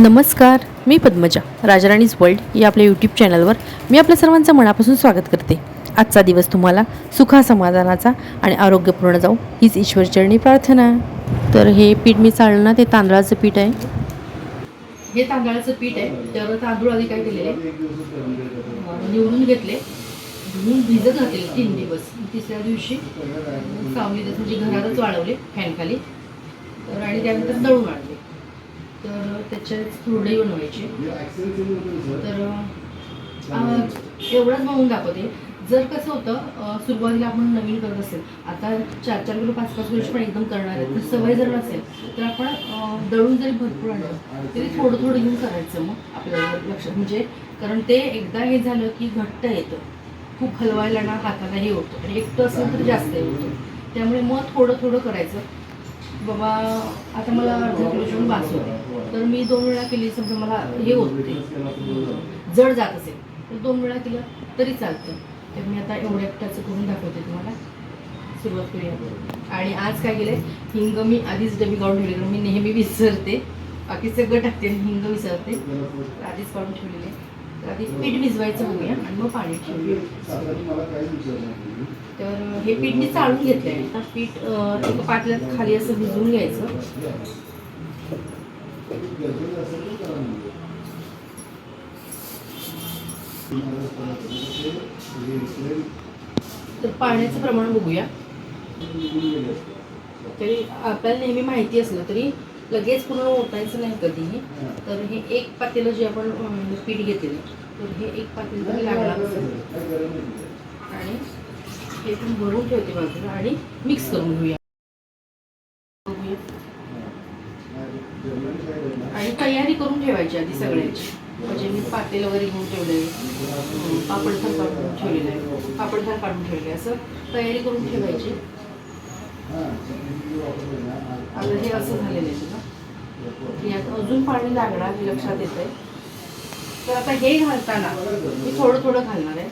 नमस्कार मी पद्मजा राजाराणीज वर्ल्ड या आपल्या यूट्यूब चॅनलवर मी आपल्या सर्वांचं मनापासून स्वागत करते. आजचा दिवस तुम्हाला सुखासमाधानाचा आणि आरोग्यपूर्ण जाऊ हीच ईश्वरचरणी प्रार्थना. तर हे पीठ मी चाललं ना ते तांदळाचं पीठ आहे. हे तांदळाचं पीठ आहे त्यावर तांदूळ आधी काय केलेले? निवडून घेतले. धुवून भिजत घातले तीन दिवस. तिसऱ्या दिवशी सावली म्हणजे घरातच वाळवले फॅनखाली तर आणि त्यानंतर दळून आणले. तर त्याच्यात थोडे बनवायचे. तर एवढंच बनवून दाखवते. जर कसं होतं सुरुवातीला आपण नवीन करत असेल आता चार चार किलो पाच पाच किलोची पण एकदम करणार आहे तर सवय जर नसेल तर आपण दळून जरी भरपूर आणलं तरी थोडं थोडं घेऊन करायचं मग आपल्याला लक्षात. म्हणजे कारण ते एकदा हे झालं की घट्ट येतं. खूप हलवायला ना हाताला हे होतं. आणि एकटं असेल तर जास्त हे होतं. त्यामुळे मग थोडं थोडं करायचं. बाबा आता मला अर्धा किलोच्या बास होते तर मी दोन वेळा केली समजा मला हे होते जड जात असेल तर दोन वेळा केलं तरी चालतं. तर मी आता एवढ्या एकट्याचं करून दाखवते तुम्हाला. सुरुवात करूया. आणि आज काय केलं हिंग मी आधीच डबी काढून ठेवली कारण मी नेहमी विसरते. बाकी सगळं टाकते हिंग विसरते. आधीच काढून ठेवलेले आधी पीठ भिजवायचं बघूया आणि मग पाणी ठेवूया. तर हे पीठ मी चाळून घेतलं आहे आता पीठ अं, एका खाली असं भिजवून घ्यायचं. तर पाण्याचं प्रमाण बघूया. तरी आपल्याला नेहमी माहिती असलं तरी लगेच पूर्ण ओतायचं नाही कधीही. तर हे एक पातेलं जे आपण पीठ घेतलेलं तर हे एक पातेलं तरी लागणार आणि हे पण भरून ठेवते बाजूला आणि मिक्स करून घेऊया. आणि तयारी करून ठेवायची आधी सगळ्याची. म्हणजे मी पातेल वगैरे घेऊन ठेवले पापड पापडथान काढून ठेवलेलं आहे. पापडथान काढून ठेवले असं तयारी करून ठेवायची. आता हे असं झालेलं आहे तुला यात अजून पाणी लागणार हे लक्षात येत आहे तर आता हे घालताना मी थोडं थोडं घालणार आहे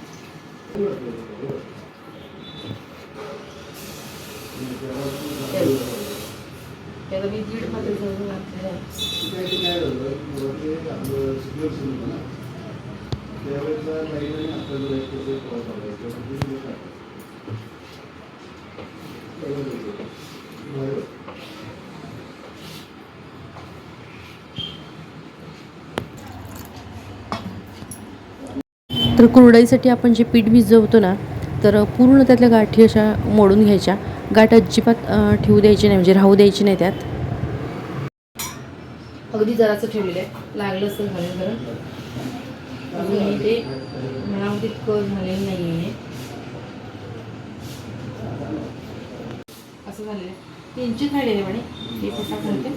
त्याला मी दीड पातेल जवळ घातलेलं आहे तर कुरडईसाठी आपण जे पीठ भिजवतो ना तर पूर्ण त्यातल्या गाठी अशा मोडून घ्यायच्या. गाठ अजिबात ठेवू द्यायची नाही म्हणजे राहू द्यायची नाही त्यात. अगदी जरासं ठेवलेलं आहे. लागलं असं झालं जरा अजून ते मला तितकं झालेलं नाही आहे असं झालेलं आहे. तीनशे राहिलेले म्हणे. हे कसं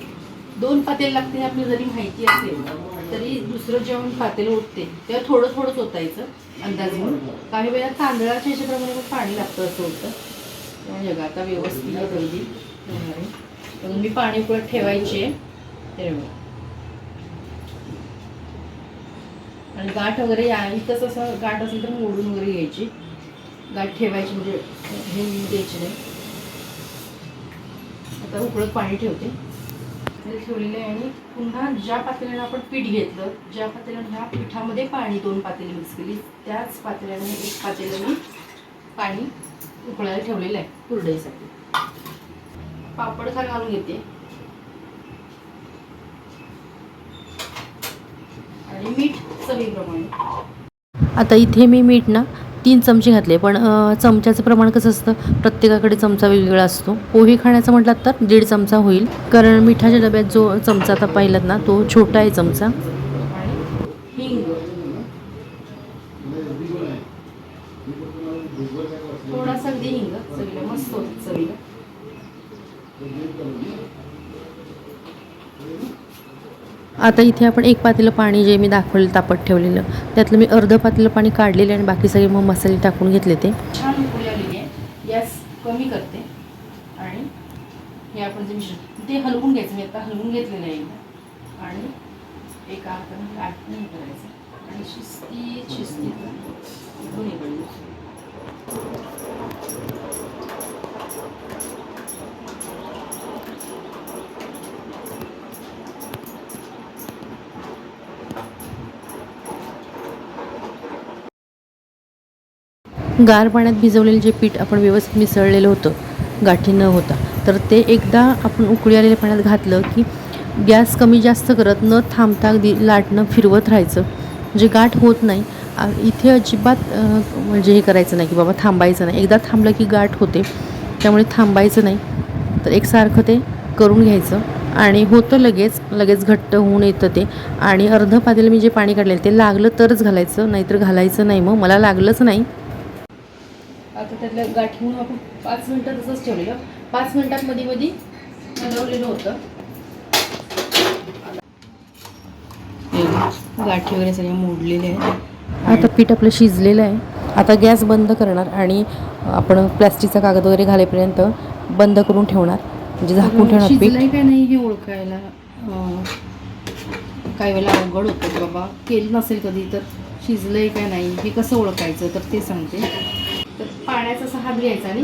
दोन पातेल लागते आपली आपल्याला जरी माहिती असेल. तरी दुसरं जेवण पातेल उठते तेव्हा थोडं थोडंच होतायचं अंदाज म्हणून काही वेळा तांदळाच्या ह्याच्याप्रमाणे मग पाणी लागतं असं होतं. त्यामुळे बघा आता व्यवस्थित पहिली म्हणून मी पाणी पुढे ठेवायची आहे. आणि गाठ वगैरे या इथंच असं गाठ असेल तर मोडून वगैरे घ्यायची. गाठ ठेवायची म्हणजे हे द्यायची नाही. आता उकळत पाणी ठेवते. ठेवलेले आहे आणि पुन्हा ज्या पातेल्यानं आपण पीठ घेतलं ज्या पातेल्यानं ह्या पिठामध्ये पाणी दोन पातेली मिक्स केली त्याच पातेल्याने एक पातेलं मी पाणी उकळायला ठेवलेलं आहे कुरडईसाठी. पापड खार घालून घेते. आणि मीठ चवीप्रमाणे. आता इथे मी मीठ ना तीन चमचे घातले पण चमच्याचं प्रमाण कसं असतं? प्रत्येकाकडे चमचा वेगवेगळा असतो. पोहे खाण्याचं म्हटलात तर दीड चमचा होईल. कारण मिठाच्या डब्यात जो चमचा आता पाहिलात ना तो छोटा आहे चमचा. थोडासा अगदी हिंग मस्त होत चवीला आता इथे आपण एक पातेलं पाणी जे मी दाखवलेलं तापत ठेवलेलं त्यातलं मी अर्धं पातेलं पाणी काढलेलं आणि बाकी सगळे मग मसाले टाकून घेतले ते. छान उकळी आहे गॅस कमी करते. आणि हे आपण जे मिश्रण ते हलवून घ्यायचं मी आता हलवून घेतलेलं आहे एकदा. आणि एका हाताने लाट नाही करायचं. आणि शिस्ती शिस्ती. दोन्ही गार पाण्यात भिजवलेलं जे पीठ आपण व्यवस्थित मिसळलेलं होतं गाठी न होता तर ते एकदा आपण उकळी आलेल्या पाण्यात घातलं की गॅस कमी जास्त करत न थांबता अगदी लाटणं फिरवत राहायचं. जे गाठ होत नाही इथे अजिबात म्हणजे हे करायचं नाही की बाबा थांबायचं नाही. एकदा थांबलं की गाठ होते त्यामुळे थांबायचं नाही. तर एकसारखं ते करून घ्यायचं आणि होतं लगेच लगेच घट्ट होऊन येतं ते आणि अर्ध पातेलं मी जे पाणी काढलेलं ते लागलं तरच घालायचं नाहीतर घालायचं नाही मग. मला लागलंच नाही. आता त्यातल्या गाठी म्हणून आपण पाच मिनटं तसंच ठेवलेलं. पाच मिनटात मध्ये मध्ये हलवलेलं होतं. गाठी वगैरे सगळ्या मोडलेल्या आहेत. आता पीठ आपलं शिजलेलं आहे. आता गॅस बंद करणार आणि आपण प्लॅस्टिकचा कागद वगैरे घालेपर्यंत बंद करून ठेवणार. म्हणजे झाकून ठेवणार पीठ. काय नाही हे ओळखायला? काही वेळेला अवघड होतं बाबा. केलं नसेल कधी तर शिजलंय काय नाही हे कसं ओळखायचं? तर ते सांगते. पाण्याचा असा हात घ्यायचा आणि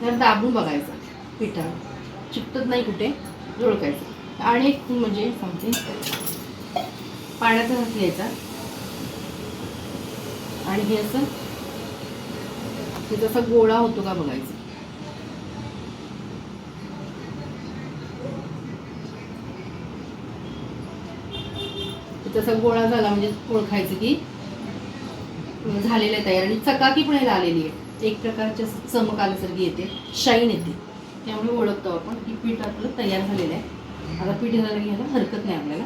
त्याला दाबून बघायचा. पिठा चिकटत नाही कुठे ओळखायचं. आणि एक म्हणजे सांगते पाण्याचा हात घ्यायचा. आणि हे असं त्याचा असा गोळा होतो का बघायचा. तसा गोळा झाला म्हणजे ओळखायचं की झालेलं आहे तयार. आणि चकाकी पण याला आलेली आहे. एक प्रकारची असं चमक आल्यासारखी येते शाईन येते. त्यामुळे ओळखतो आपण. की पीठ आपलं तयार झालेलं आहे. आता पीठ घालायला घ्यायला हरकत नाही आपल्याला.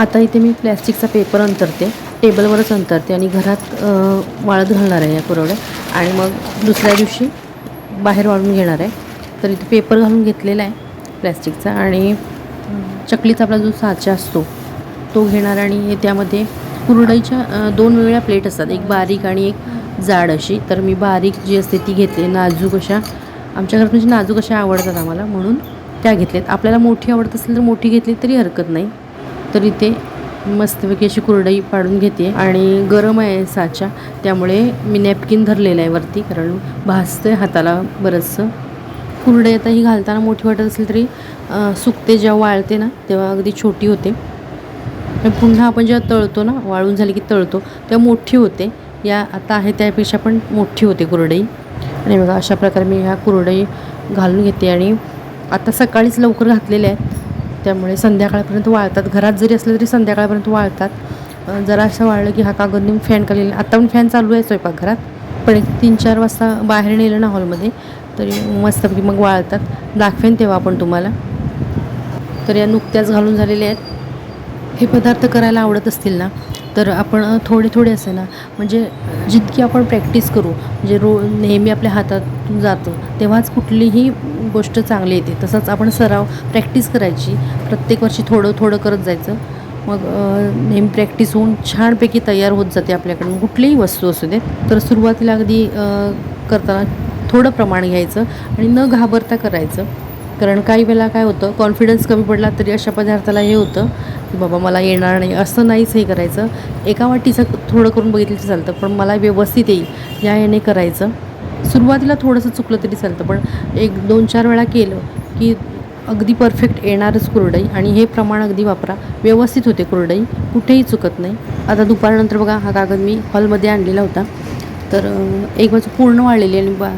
आता इथे मी प्लॅस्टिकचा पेपर अंतरते. टेबलवरच अंतरते आणि घरात वाळत घालणार आहे या कुरवड्या. आणि मग दुसऱ्या दिवशी बाहेर वाळून घेणार आहे. तर इथे पेपर घालून घेतलेला आहे प्लॅस्टिकचा. आणि चकलीचा आपला जो साचा असतो तो घेणार. आणि हे त्यामध्ये कुरडईच्या दोन वेगळ्या प्लेट असतात. एक बारीक आणि एक जाड अशी. तर मी बारीक जी असते ती घेतली. नाजूक अशा. आमच्या घरात म्हणजे नाजूक अशा आवडतात आम्हाला. म्हणून त्या घेतल्यात. आपल्याला मोठी आवडत असेल तर मोठी घेतली तरी हरकत नाही. तर इथे मस्तपैकी अशी कुरडई पाडून घेते. आणि गरम आहे साचा. त्यामुळे मी नॅपकिन धरलेलं आहे वरती. कारण भाजतं हाताला बरंचसं. कुरडई आता ही घालताना मोठी वाटत असेल तरी सुकते. जेव्हा वाळते ना तेव्हा अगदी छोटी होते. पुन्हा आपण जेव्हा तळतो ना वाळून झाली की तळतो तेव्हा मोठी होते. या आता आहे त्यापेक्षा पण मोठी होते कुरडई. आणि बघा अशा प्रकारे मी ह्या कुरडई घालून घेते. आणि आता सकाळीच लवकर घातलेल्या आहेत. त्यामुळे संध्याकाळपर्यंत वाळतात. घरात जरी असलं तरी संध्याकाळपर्यंत वाळतात. जरा असं वाळलं की हा कागद नेऊन फॅन खाली आता पण फॅन चालू आहे स्वयंपाकघरात पण एक तीन चार वाजता बाहेर नेलं ना हॉलमध्ये तरी मस्तपैकी मग वाळतात. दाखवेन तेव्हा आपण तुम्हाला. तर या नुकत्याच घालून झालेल्या आहेत. हे पदार्थ करायला आवडत असतील ना तर आपण थोडे थोडे असे ना म्हणजे जितकी आपण प्रॅक्टिस करू म्हणजे रो नेहमी आपल्या हातातून जातं तेव्हाच कुठलीही गोष्ट चांगली येते. तसंच आपण सराव प्रॅक्टिस करायची. प्रत्येक वर्षी थोडं थोडं करत जायचं. मग नेहमी प्रॅक्टिस होऊन छानपैकी तयार होत जाते आपल्याकडून. कुठलीही वस्तू असू दे तर सुरुवातीला अगदी करताना थोडं प्रमाण घ्यायचं आणि न घाबरता करायचं. कारण काही वेळेला काय होतं कॉन्फिडन्स कमी पडला तरी अशा पदार्थाला हे होतं की बाबा मला येणार नाही असं नाहीच हे करायचं. एका वाटीचं थोडं करून बघितलं चालतं पण मला व्यवस्थित येईल या याने करायचं. सुरुवातीला थोडंसं चुकलं तरी चालतं पण एक दोन चार वेळा केलं की अगदी परफेक्ट येणारच कुरडई आणि हे प्रमाण अगदी वापरा. व्यवस्थित होते कुरडई कुठेही चुकत नाही. आता दुपारनंतर बघा हा कागद मी हॉलमध्ये आणलेला होता. तर एक बाजू पूर्ण वाळलेली आणि बा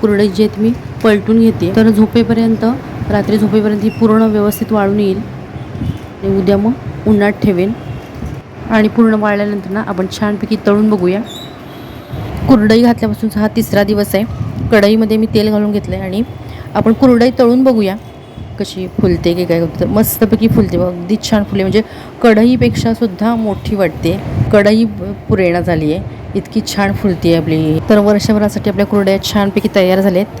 कुरडई जी आहेत मी पलटून घेते. तर झोपेपर्यंत रात्री झोपेपर्यंत ही पूर्ण व्यवस्थित वाळून येईल. आणि उद्या मग उन्हात ठेवेन. आणि पूर्ण वाळल्यानंतर ना आपण छानपैकी तळून बघूया. कुरडई घातल्यापासूनचा हा तिसरा दिवस आहे. कढईमध्ये मी तेल घालून घेतलं आहे आणि आपण कुरडई तळून बघूया कशी फुलते की काय होतं मस्तपैकी फुलते बघ अगदी छान फुले म्हणजे कढईपेक्षा सुद्धा मोठी वाटते. कढई पुरेणा झाली आहे इतकी छान फुलते आपली. तर वर्षभरासाठी आपल्या कुरड्या छानपैकी तयार झाल्या आहेत